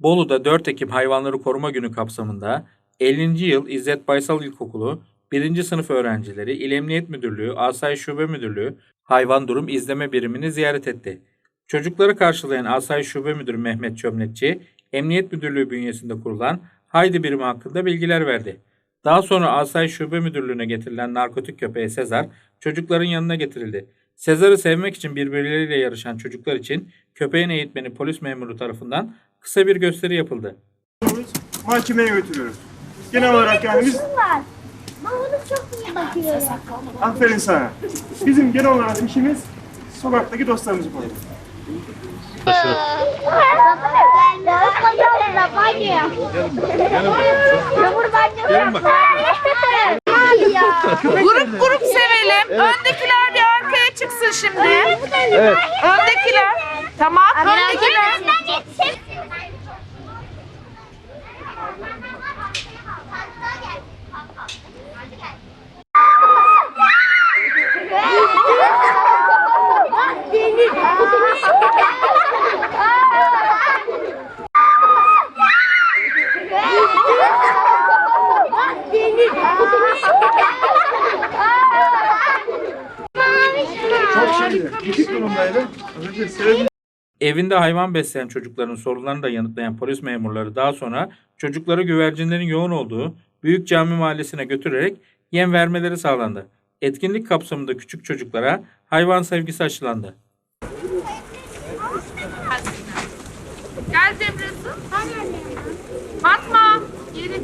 Bolu'da 4 Ekim Hayvanları Koruma Günü kapsamında 50. yıl İzzet Baysal İlkokulu 1. sınıf öğrencileri İl Emniyet Müdürlüğü, Asayiş Şube Müdürlüğü Hayvan Durum İzleme Birimini ziyaret etti. Çocukları karşılayan Asayiş Şube Müdürü Mehmet Çömlekçi, Emniyet Müdürlüğü bünyesinde kurulan Haydi birimi hakkında bilgiler verdi. Daha sonra Asayiş Şube Müdürlüğü'ne getirilen narkotik köpeği Sezar, çocukların yanına getirildi. Sezar'ı sevmek için birbirleriyle yarışan çocuklar için köpeğin eğitmeni polis memuru tarafından kısa bir gösteri yapıldı. mahkemeye götürüyoruz. Genel olarak yani biz onu çok iyi bakıyorum. aferin sana. Bizim genel olarak işimiz sokaktaki dostlarımızı korumak. Grup grup sevelim. Öndekiler bir arkaya çıksın şimdi. Evet. Öndekiler. Tamam. Öndekiler. Çok şeydi. Bitik durumdaydı. Az önce söylediğim Evinde hayvan besleyen çocukların sorularını da yanıtlayan polis memurları daha sonra çocukları güvercinlerin yoğun olduğu Büyük Cami Mahallesi'ne götürerek yem vermeleri sağlandı. Etkinlik kapsamında küçük çocuklara hayvan sevgisi aşılandı. Gel Cemre'si. Fatma. Geri.